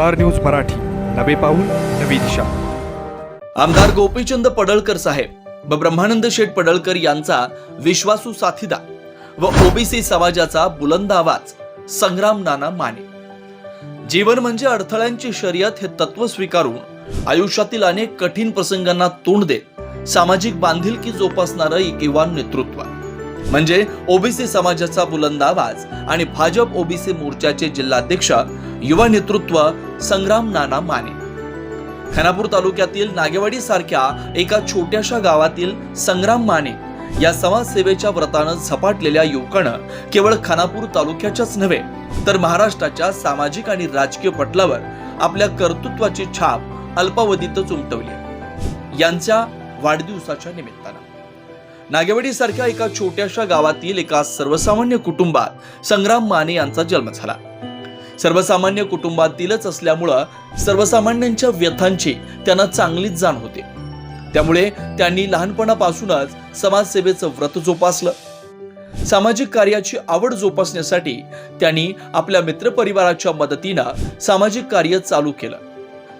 Star news Marathi. नवे पाऊल नवी दिशा. आमदार गोपीचंद पडळकर साहेब व ब्रह्मानंद शेठ पडळकर यांचा विश्वासू साथीदार व ओबीसी समाजाचा बुलंद आवाज संग्राम नाना माने. जीवन म्हणजे अडथळ्यांची शर्यत हे तत्व स्वीकारून आयुष्यातील अनेक कठीण प्रसंगांना तोंड देत सामाजिक बांधिलकी जोपासणारं एक नेतृत्व. म्हणजे ओबीसी समाजाचा बुलंद आवाज आणि भाजप ओबीसी मोर्चाचे जिल्हाध्यक्ष युवा नेतृत्व संग्राम नाना माने. खानापूर तालुक्यातील नागेवाडी सारख्या एका छोट्याशा गावातील संग्राम माने या समाजसेवेच्या व्रतानं झपाटलेल्या युवकानं केवळ खानापूर तालुक्याच्याच नव्हे तर महाराष्ट्राच्या सामाजिक आणि राजकीय पटलावर आपल्या कर्तृत्वाची छाप अल्पावधीतच उमटवली. यांच्या वाढदिवसाच्या निमित्तानं. नागेवाडीसारख्या एका छोट्याशा गावातील एका सर्वसामान्य कुटुंबात संग्राम माने यांचा जन्म झाला. सर्वसामान्य कुटुंबातीलच असल्यामुळं सर्वसामान्यांच्या व्यथांची त्यांना चांगलीच जाण होते. त्यामुळे त्यांनी लहानपणापासूनच समाजसेवेचं व्रत जोपासलं. सामाजिक कार्याची आवड जोपासण्यासाठी त्यांनी आपल्या मित्रपरिवाराच्या मदतीनं सामाजिक कार्य चालू केलं.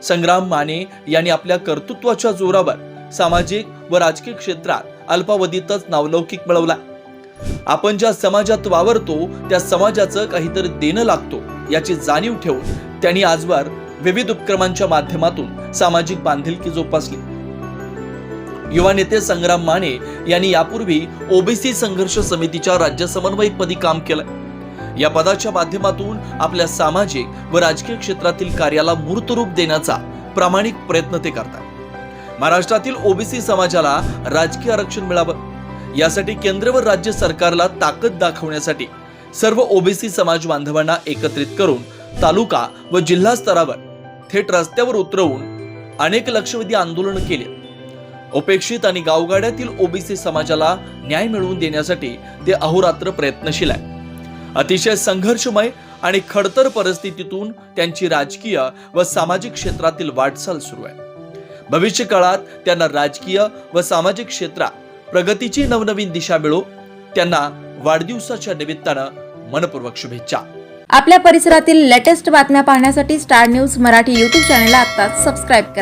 संग्राम माने यांनी आपल्या कर्तृत्वाच्या जोरावर सामाजिक व राजकीय क्षेत्रात अल्पावधीतच नावलौकिक मिळवला. आपण ज्या समाजात वावरतो त्या समाजाचं काहीतरी देणं लागतो याची जाणीव ठेवून त्यांनी आजवर विविध उपक्रमांच्या माध्यमातून सामाजिक बांधिलकी जोपासली. युवा नेते संग्राम माने यांनी यापूर्वी ओबीसी संघर्ष समितीच्या राज्य समन्वयकपदी काम केलं. या पदाच्या माध्यमातून आपल्या सामाजिक व राजकीय क्षेत्रातील कार्याला मूर्तरूप देण्याचा प्रामाणिक प्रयत्न ते करतात. महाराष्ट्रातील ओबीसी समाजाला राजकीय आरक्षण मिळावं. यासाठी केंद्र व राज्य सरकारला ताकद दाखवण्यासाठी सर्व ओबीसी समाज बांधवांना एकत्रित करून तालुका व जिल्हा स्तरावर थेट रस्त्यावर उतरवून अनेक लक्षवेधी आंदोलन केले. उपेक्षित आणि गावगाड्यातील ओबीसी समाजाला न्याय मिळवून देण्यासाठी ते अहोरात्र प्रयत्नशील आहे अतिशय संघर्षमय आणि खडतर परिस्थितीतून त्यांची राजकीय व सामाजिक क्षेत्रातील वाटचाल सुरू आहे. भविष्य काळात त्यांना राजकीय व सामाजिक क्षेत्रात प्रगतीची नवनवीन दिशा मिळो. त्यांना वाढदिवसाच्या निमित्तानं मनपूर्वक शुभेच्छा. आपल्या परिसरातील लेटेस्ट बातम्या पाहण्यासाठी star news Marathi YouTube channel आत्ताच सबस्क्राईब करा.